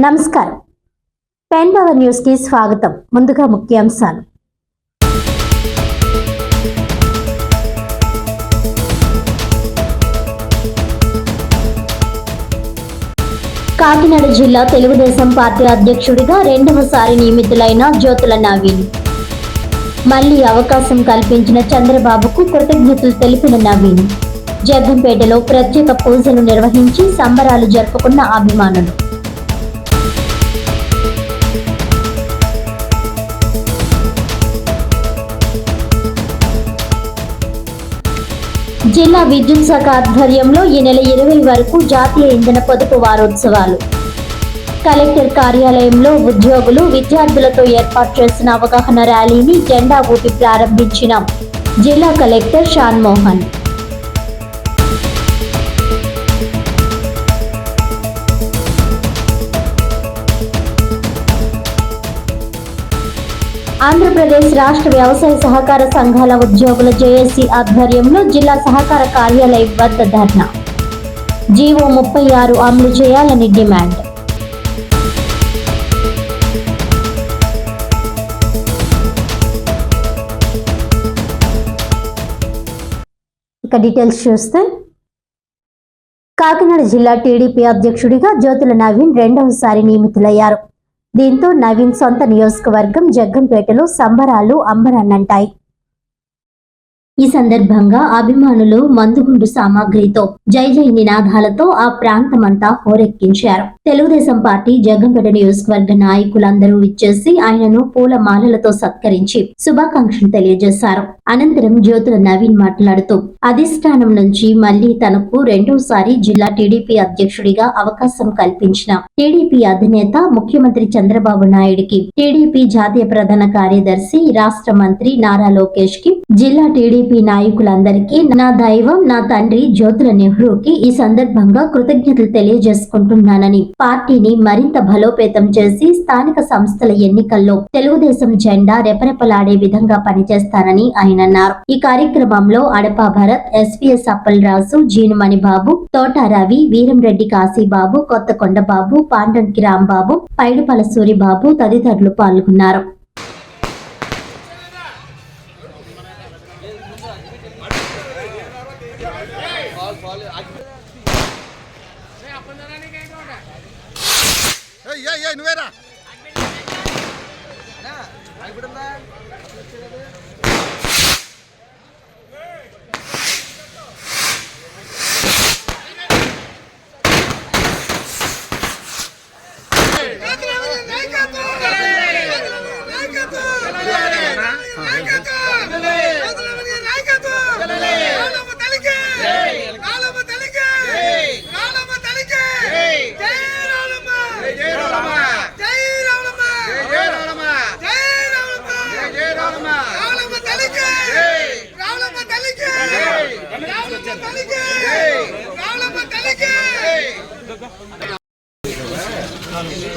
నమస్కారం. Pen power న్యూస్కి స్వాగతం. ముందుగా ముఖ్యాంశాలు. కాకినాడ జిల్లా తెలుగుదేశం పార్టీ అధ్యక్షుడిగా రెండవసారి నియమితులైన జ్యోతుల నవీన్. మళ్ళీ అవకాశం కల్పించిన చంద్రబాబుకు కృతజ్ఞతలు తెలిపిన నవీన్. జగ్గంపేటలో ప్రత్యేక పూజలు నిర్వహించి సంబరాలు జరుపుకున్న అభిమానులు. జిల్లా విద్యుత్ శాఖ ఆధ్వర్యంలో ఈ నెల ఇరవై వరకు జాతీయ ఇంధన పొదుపు వారోత్సవాలు. కలెక్టర్ కార్యాలయంలో ఉద్యోగులు విద్యార్థులతో ఏర్పాటు చేసిన అవగాహన ర్యాలీని జెండా ఊపి ప్రారంభించిన. జిల్లా కలెక్టర్ షాన్ మోహన్ ఆంధ్రప్రదేశ్ రాష్ట్ర వ్యవసాయ సహకార సంఘాల ఉద్యోగుల జేఏసీ ఆధ్వర్యంలో జిల్లా సహకార కార్యాలయం వద్ద ధర్నా. జీవో ముప్పై ఆరు అమలు చేయాలని డిమాండ్. ఇక డీటెయిల్స్ చూస్తే కాకినాడ జిల్లా టీడీపీ అధ్యక్షుడిగా జ్యోతుల నవీన్ రెండవసారి నియమితులయ్యారు. దీంతో నవీన్ సొంత నియోజకవర్గం జగ్గంపేటలో సంబరాలు అంబరన్నంటాయి. ఈ సందర్భంగా అభిమానులు మందుగుండు సామాగ్రితో జై జై నినాదాలతో ఆ ప్రాంతమంతా హోరెక్కించారు. తెలుగుదేశం పార్టీ జగంపేట నియోజకవర్గ నాయకులందరూ ఇచ్చేసి ఆయనను పూల మాలలతో సత్కరించి శుభాకాంక్షలు తెలియజేశారు. అనంతరం జ్యోతుల నవీన్ మాట్లాడుతూ అధిష్టానం నుంచి మళ్ళీ తనకు రెండోసారి జిల్లా టీడీపీ అధ్యక్షుడిగా అవకాశం కల్పించిన టీడీపీ అధినేత ముఖ్యమంత్రి చంద్రబాబు నాయుడికి టీడీపీ జాతీయ ప్రధాన కార్యదర్శి రాష్ట్ర మంత్రి నారా లోకేష్కి జిల్లా టీడీపీ నాయకులందరికీ నా దైవం నా తండ్రి జ్యోతుల నెహ్రూకి ఈ సందర్భంగా కృతజ్ఞతలు తెలియజేసుకుంటున్నానని పార్టీని మరింత బలోపేతం చేసి స్థానిక సంస్థల ఎన్నికల్లో తెలుగుదేశం జెండా రెపరెపలాడే విధంగా పనిచేస్తానని ఆయన అన్నారు. ఈ కార్యక్రమంలో Adapa Bharat S P S Appalaraju Jeenumani Babu Thota Ravi Veeramreddy Kasibabu Kothakonda బాబు పాండంకి రాంబాబు పైడిపల సూరిబాబు తదితరులు పాల్గొన్నారు. నువ్వేరా?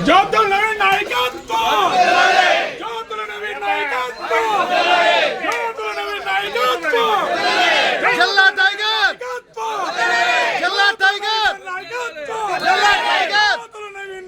జ్యోతుల నవీన్ నాయకత్వం జ్యోతుల నవీన్ నాయకత్వం జ్యోతుల నవీన్ నాయకత్వం జిల్లా టైగర్ నాయకత్వం జిల్లా టైగర్ నాయకత్వం జిల్లా టైగర్ జ్యోతుల నవీన్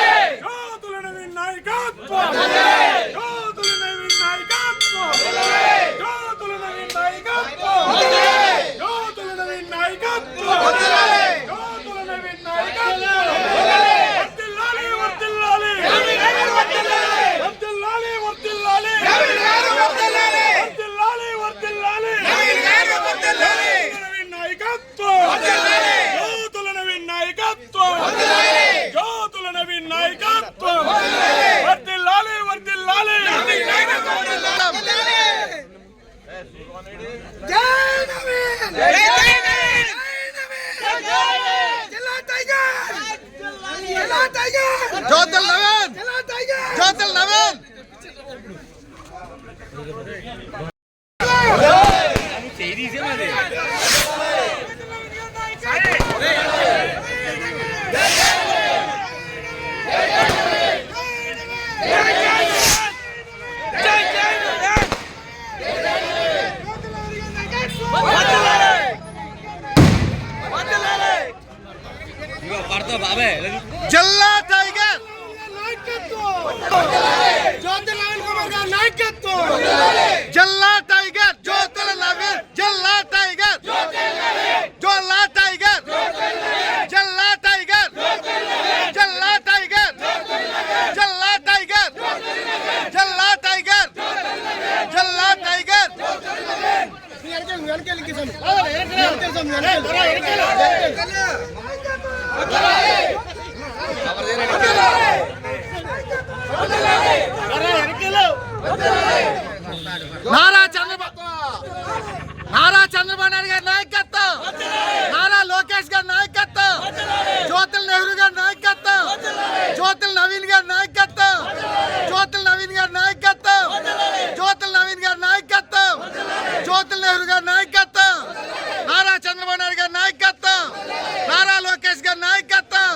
నాయకత్వం జ్యోతుల నవీన్ నాయకత్వం జ్యోతుల నవీన్ నాయకత్వం జ్యోతుల నవీన్ నాయకత్వం జ్యోతుల నవీన్ నాయకత్వం జ్యోతుల నవీన్ నాయకత్వం వర్ధిల్లాలి వర్ధిల్లాలి వర్ధిల్లాలి వర్ధిల్లాలి వర్ధిల్లాలి వర్ధిల్లాలి నవీన్ నాయకత్వం జ్యోతుల నవీన్ నాయకత్వం జ్యోతుల నవీన్ నాయకత్వం వర్ధిల్లాలి వర్ధిల్లాలి జ్యోతుల్ నవీన్! జ్యోతుల్ నవీన్! జిల్లా గారి నాయకత్వం. నారా చంద్రబాబు నాయుడు గారి నాయకత్వం. నారా లోకేష్ గారి నాయకత్వం.